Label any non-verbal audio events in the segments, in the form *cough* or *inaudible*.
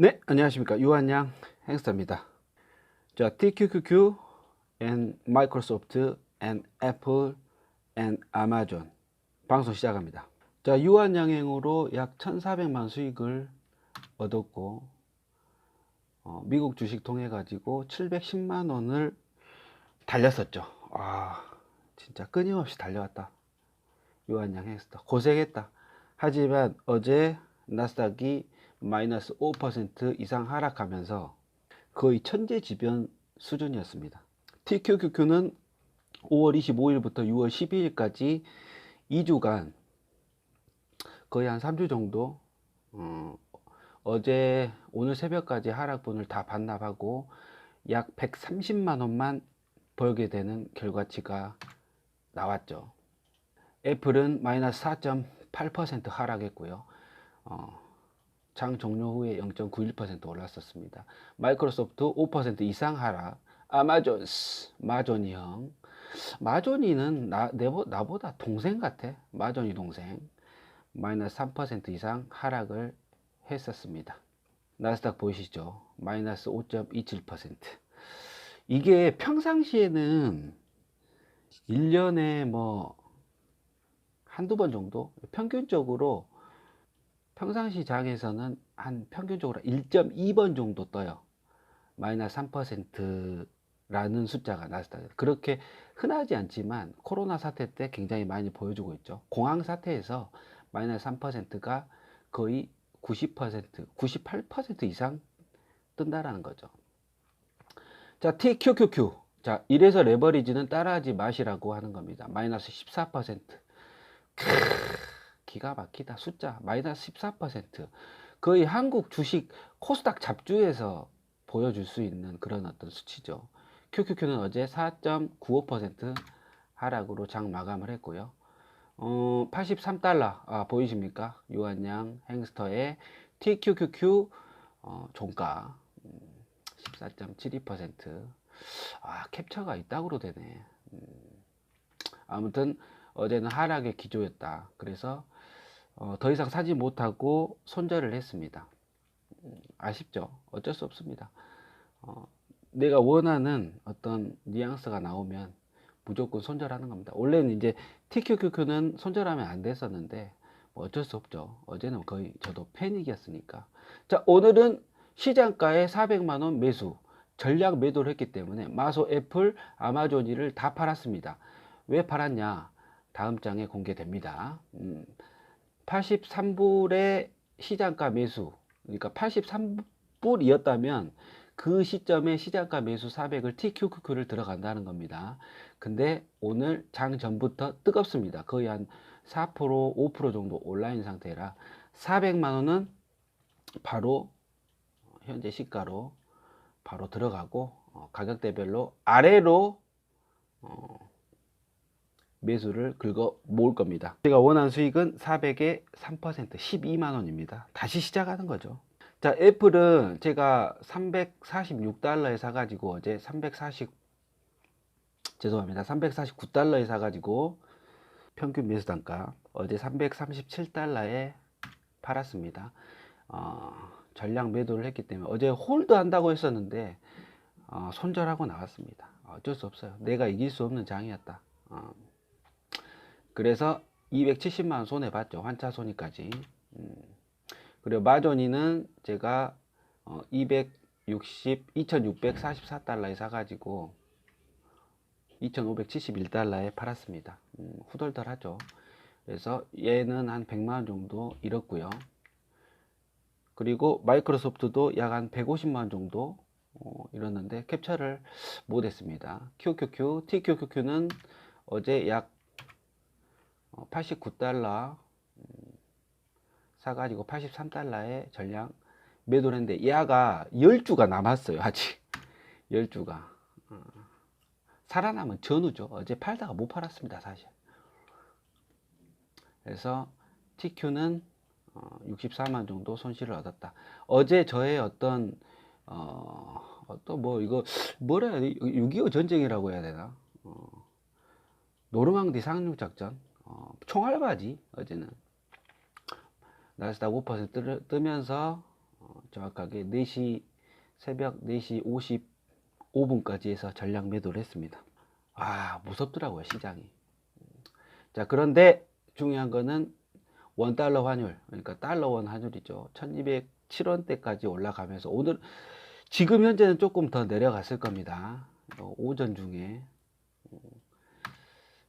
네, 안녕하십니까. 유한양 행스터입니다. 자, TQQQ and Microsoft and Apple and Amazon 방송 시작합니다. 자, 유한양행으로 약 1,400만 수익을 얻었고 어, 미국 주식 통해 가지고 710만 원을 달렸었죠. 아, 진짜 끊임없이 달려왔다. 유한양 행스터 고생했다. 하지만 어제 나스닥이 마이너스 5% 이상 하락하면서 거의 천재지변 수준이었습니다. TQQQ는 5월 25일부터 6월 12일까지 2주간 거의 한 3주 정도 어, 어제 오늘 새벽까지 하락분을 다 반납하고 약 130만 원만 벌게 되는 결과치가 나왔죠. 애플은 마이너스 4.8% 하락했고요. 어, 장 종료 후에 0.91% 올랐었습니다. 마이크로소프트 5% 이상 하락. 아마존스, 마존이 형. 마존이는 나, 내보, 나보다 동생 같아. 마존이 동생. 마이너스 3% 이상 하락을 했었습니다. 나스닥 보이시죠? 마이너스 5.27%. 이게 평상시에는 1년에 뭐 한두 번 정도 평균적으로 평상시 장에서는 한 평균적으로 1.2번 정도 떠요. 마이너스 3%라는 숫자가 나스닥. 그렇게 흔하지 않지만 코로나 사태 때 굉장히 많이 보여주고 있죠. 공황 사태에서 마이너스 3%가 거의 90%, 98% 이상 뜬다라는 거죠. 자, TQQQ. 자, 이래서 레버리지는 따라하지 마시라고 하는 겁니다. 마이너스 14%. 크, 기가 막히다. 숫자 마이너스 14%. 거의 한국 주식 코스닥 잡주에서 보여줄 수 있는 그런 어떤 수치죠. QQQ는 어제 4.95% 하락으로 장 마감을 했고요. 어, 83달러 아, 보이십니까? 유한양 행스터의 TQQQ 어, 종가 음, 14.72%. 아, 캡처가 이따구로 되네. 음, 아무튼 어제는 하락의 기조였다. 그래서 어, 더 이상 사지 못하고 손절을 했습니다. 음, 아쉽죠? 어쩔 수 없습니다. 어, 내가 원하는 어떤 뉘앙스가 나오면 무조건 손절하는 겁니다. 원래는 이제 TQQQ는 손절하면 안 됐었는데 뭐 어쩔 수 없죠. 어제는 거의 저도 패닉이었으니까. 자, 오늘은 시장가에 400만 원 매수 전략 매도를 했기 때문에 마소, 애플, 아마존이를 다 팔았습니다. 왜 팔았냐? 다음 장에 공개됩니다. 음, 83불의 시장가 매수, 그러니까 83불이었다면 그 시점에 시장가 매수 400을 TQQQ를 들어간다는 겁니다. 근데 오늘 장 전부터 뜨겁습니다. 거의 한 4%, 5% 정도 온라인 상태라 400만 원은 바로 현재 시가로 바로 들어가고 어, 가격대별로 아래로 어, 매수를 긁어 모을 겁니다. 제가 원하는 수익은 400에 3% 12만 원입니다. 다시 시작하는 거죠. 자, 애플은 제가 346달러에 사가지고 어제 340 죄송합니다. 349달러에 사가지고 평균 매수 단가 어제 337달러에 팔았습니다. 어, 전량 매도를 했기 때문에 어제 홀드 한다고 했었는데 어, 손절하고 나왔습니다. 어쩔 수 없어요. 내가 이길 수 없는 장이었다. 어. 그래서 270만 원 손해 봤죠. 환차 손익까지. 음. 그리고 마조니는 제가 어, 260, 2644달러에 사가지고 2571달러에 팔았습니다. 음, 후덜덜하죠. 그래서 얘는 한 100만 원 정도 잃었고요. 그리고 마이크로소프트도 약 한 150만 원 정도 어, 잃었는데 캡처를 못했습니다. QQQ, TQQQ는 어제 약 89달러 음, 사가지고 83달러에 전량 매도를 했는데 얘가 10주가 남았어요 아직. *laughs* 10주가. 어. 살아남은 전후죠. 어제 팔다가 못 팔았습니다 사실. 그래서 TQ는 64만 정도 손실을 얻었다. 어제 저의 어떤 어, 어떤 뭐 이거 뭐라 해야 돼? 6.25 전쟁이라고 해야 되나? 어, 노르망디 상륙 작전 어, 총알바지 어제는 나스닥 5% 뜨, 면서 어, 어, 정확하게 4시 새벽 4시 55분까지 해서 전량 매도를 했습니다. 아 무섭더라고요 시장이. 자 그런데 중요한 거는 원 달러 환율 그러니까 달러 원 환율이죠. 1207원대까지 올라가면서 오늘 지금 현재는 조금 더 내려갔을 겁니다. 어, 오전 중에 음,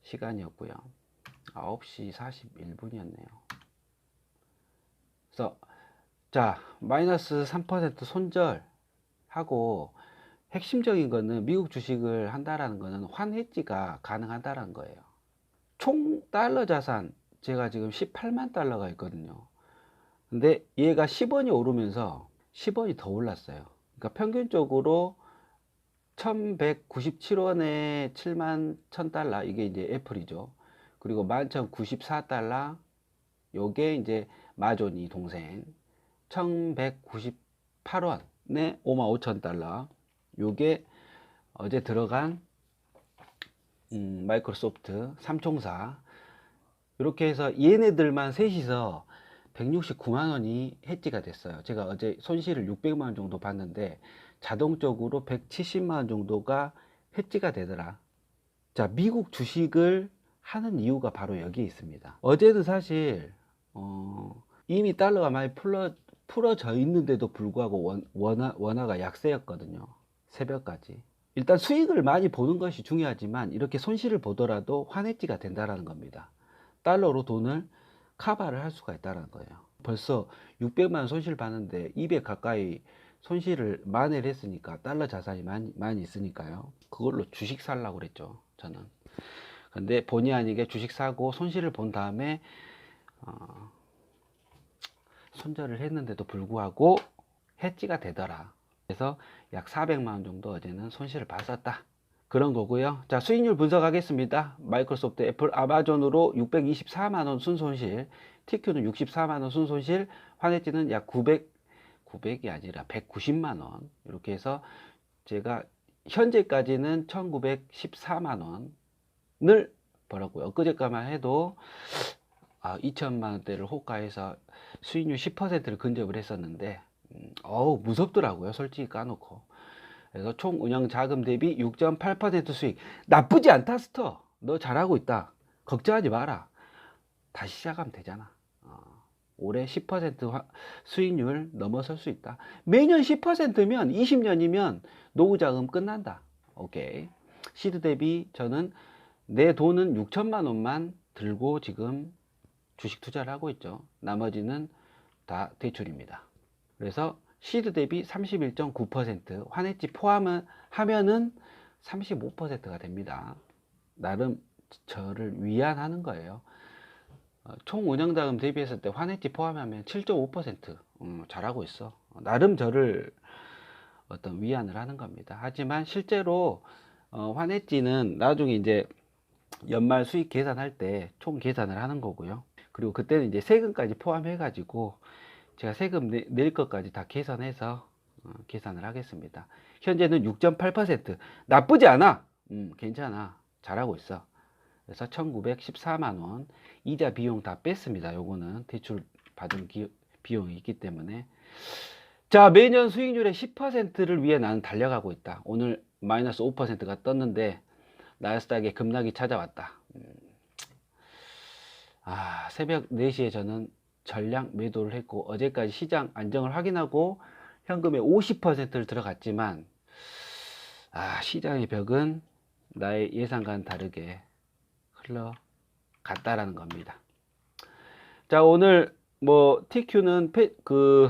시간이었고요. 9시 41분이었네요. 그래서 자 마이너스 3% 손절하고 핵심적인 거는 미국 주식을 한다라는 거는 환해지가 가능하다라는 거예요. 총 달러 자산 제가 지금 18만 달러가 있거든요. 근데 얘가 10원이 오르면서 10원이 더 올랐어요. 그러니까 평균적으로 1197원에 7만 1000달러 이게 이제 애플이죠. 그리고 11,094달러 요게 이제 마존이 동생 1198원에 55,000달러 요게 어제 들어간 음, 마이크로소프트 삼총사 이렇게 해서 얘네들만 셋이서 169만 원이 해지가 됐어요. 제가 어제 손실을 600만 원 정도 봤는데 자동적으로 170만 원 정도가 해지가 되더라. 자, 미국 주식을 하는 이유가 바로 여기에 있습니다. 어제는 사실 어, 이미 달러가 많이 풀어, 풀어져 있는데도 불구하고 원, 원화, 원화가 약세였거든요. 새벽까지. 일단 수익을 많이 보는 것이 중요하지만 이렇게 손실을 보더라도 환해지가 된다는 겁니다. 달러로 돈을 카바를 할 수가 있다는 거예요. 벌써 600만 원 손실 봤는데 200 가까이 손실을 만회를 했으니까 달러 자산이 많이, 많이 있으니까요. 그걸로 주식 살라고 그랬죠. 저는. 근데 본의 아니게 주식 사고 손실을 본 다음에 어, 손절을 했는데도 불구하고 해지가 되더라. 그래서 약 400만 원 정도 어제는 손실을 봤었다. 그런 거고요. 자, 수익률 분석하겠습니다. 마이크로소프트, 애플, 아마존으로 624만 원 순손실, TQ는 64만 원 순손실, 환해지는 약 900, 900이 아니라 190만 원. 이렇게 해서 제가 현재까지는 1914만 원 을 벌었고요. 엊그제까만 해도 아, 2천만 원대를 호가해서 수익률 10%를 근접을 했었는데 음, 어우 무섭더라고요. 솔직히 까놓고. 그래서 총 운영 자금 대비 6.8% 수익. 나쁘지 않다, 스터. 너 잘하고 있다. 걱정하지 마라. 다시 시작하면 되잖아. 어, 올해 10% 화, 수익률 넘어설 수 있다. 매년 10%면 20년이면 노후 자금 끝난다. 오케이. 시드 대비 저는 내 돈은 6천만 원만 들고 지금 주식 투자를 하고 있죠. 나머지는 다 대출입니다. 그래서 시드 대비 31.9% 환해지 포함을 하면은 35%가 됩니다. 나름 저를 위안하는 거예요. 어, 총 운영자금 대비했을 때 환해지 포함하면 7.5% 음, 잘하고 있어. 나름 저를 어떤 위안을 하는 겁니다. 하지만 실제로 어, 환해지는 나중에 이제 연말 수익 계산할 때 총 계산을 하는 거고요. 그리고 그때는 이제 세금까지 포함해 가지고 제가 세금 내, 낼 것까지 다 계산해서 어, 계산을 하겠습니다. 현재는 6.8% 나쁘지 않아. 음, 괜찮아. 잘하고 있어. 그래서 1914만 원 이자 비용 다 뺐습니다. 요거는 대출 받은 기, 비용이 있기 때문에 자 매년 수익률의 10%를 위해 나는 달려가고 있다. 오늘 마이너스 5%가 떴는데 나스닥에 급락이 찾아왔다. 음. 아 새벽 4시에 저는 전량 매도를 했고 어제까지 시장 안정을 확인하고 현금의 50%를 들어갔지만 아 시장의 벽은 나의 예상과는 다르게 흘러갔다라는 겁니다. 자 오늘 뭐 TQ는 페, 그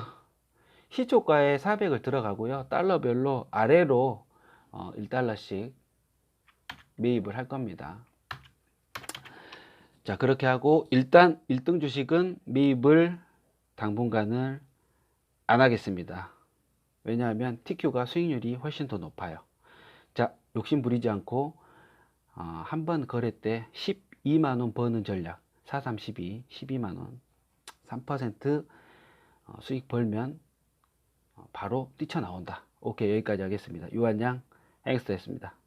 시초가에 400을 들어가고요. 달러별로 아래로 어, 1달러씩 매입을 할 겁니다. 자, 그렇게 하고 일단 1등 주식은 매입을 당분간을 안 하겠습니다. 왜냐하면 TQ가 수익률이 훨씬 더 높아요. 자, 욕심 부리지 않고 어, 한 번 거래 때 12만 원 버는 전략 4312 12만 원3% 어, 수익 벌면 어, 바로 뛰쳐나온다. 오케이 여기까지 하겠습니다. 유한양 엑스트였습니다.